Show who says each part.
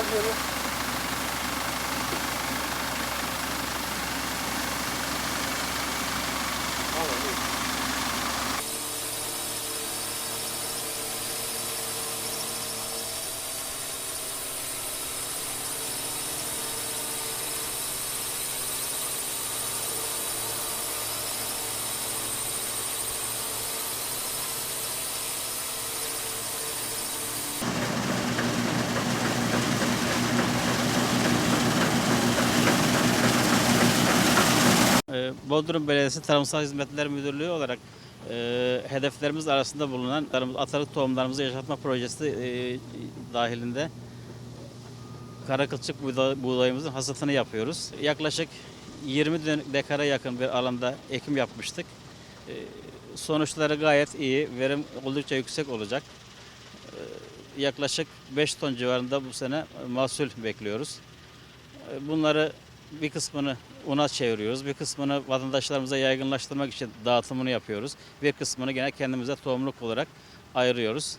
Speaker 1: 好，谢
Speaker 2: 谢。Bodrum Belediyesi Tarımsal Hizmetler Müdürlüğü olarak e, hedeflerimiz arasında bulunan atalık tohumlarımızı yaşatma projesi e, dahilinde kara kılçık buğda- buğdayımızın hasatını yapıyoruz. Yaklaşık 20 dön- dekara yakın bir alanda ekim yapmıştık. E, sonuçları gayet iyi, verim oldukça yüksek olacak. Yaklaşık 5 ton civarında bu sene mahsul bekliyoruz. Bunları bir kısmını una çeviriyoruz. Bir kısmını vatandaşlarımıza yaygınlaştırmak için dağıtımını yapıyoruz. Bir kısmını gene kendimize tohumluk olarak ayırıyoruz.